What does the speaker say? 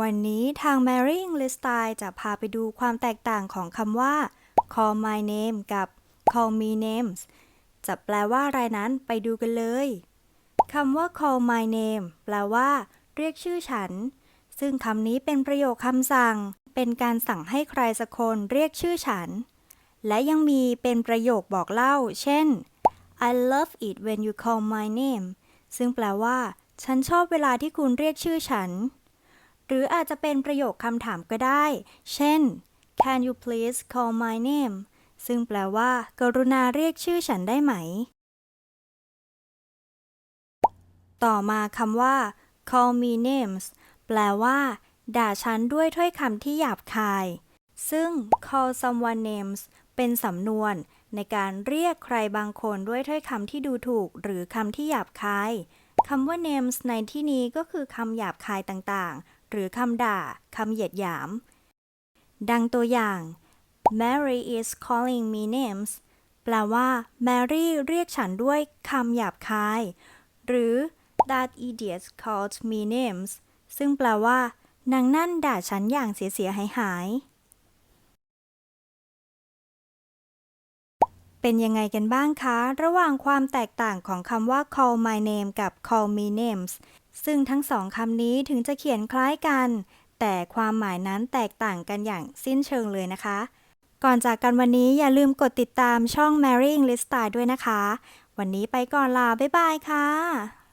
วันนี้ทาง Mary English Style จะพาไปดูความแตกต่างของคำว่า call my name กับ call me names จะแปลว่าอะไรนั้นไปดูกันเลย คำว่า call my name แปลว่า เรียกชื่อฉัน ซึ่งคำนี้เป็นประโยคคำสั่ง เป็นการสั่งให้ใครสักคนเรียกชื่อฉัน และยังมีเป็นประโยคบอกเล่า เช่น I love it when you call my name ซึ่งแปลว่า ฉันชอบเวลาที่คุณเรียกชื่อฉัน หรืออาจจะเป็นประโยคคำถามก็ได้ เช่น Can you please call my name ซึ่งแปลว่า กรุณาเรียกชื่อฉันได้ไหม ต่อมาคำว่า call me names แปลว่า ด่าฉันด้วยถ้อยคำที่หยาบคาย ซึ่ง call someone names เป็นสำนวน ในการเรียกใครบางคนด้วยถ้อยคำที่ดูถูก หรือคำที่หยาบคายคำว่า names ในที่นี้ก็คือคำหยาบคายต่างๆ รือคำด่าคำเหยียดหยาม ดังตัวอย่าง Mary is calling me names แปลว่า Mary เรียกฉันด้วยคำหยาบคาย หรือ That idiot called me names ซึ่งแปลว่า นางนั่นด่าฉันอย่างเสียหายหาย เป็นยังไงกันบ้างคะ ระหว่างความแตกต่างของคำว่า call my name กับ call me names ซึ่งทั้งสองคำนี้ถึงจะเขียนคล้ายกัน แต่ความหมายนั้นแตกต่างกันอย่างสิ้นเชิงเลยนะคะ ก่อนจากกันวันนี้อย่าลืมกดติดตามช่อง Marrying List Style ด้วยนะคะ วันนี้ไปก่อนลา บ๊ายบายค่ะ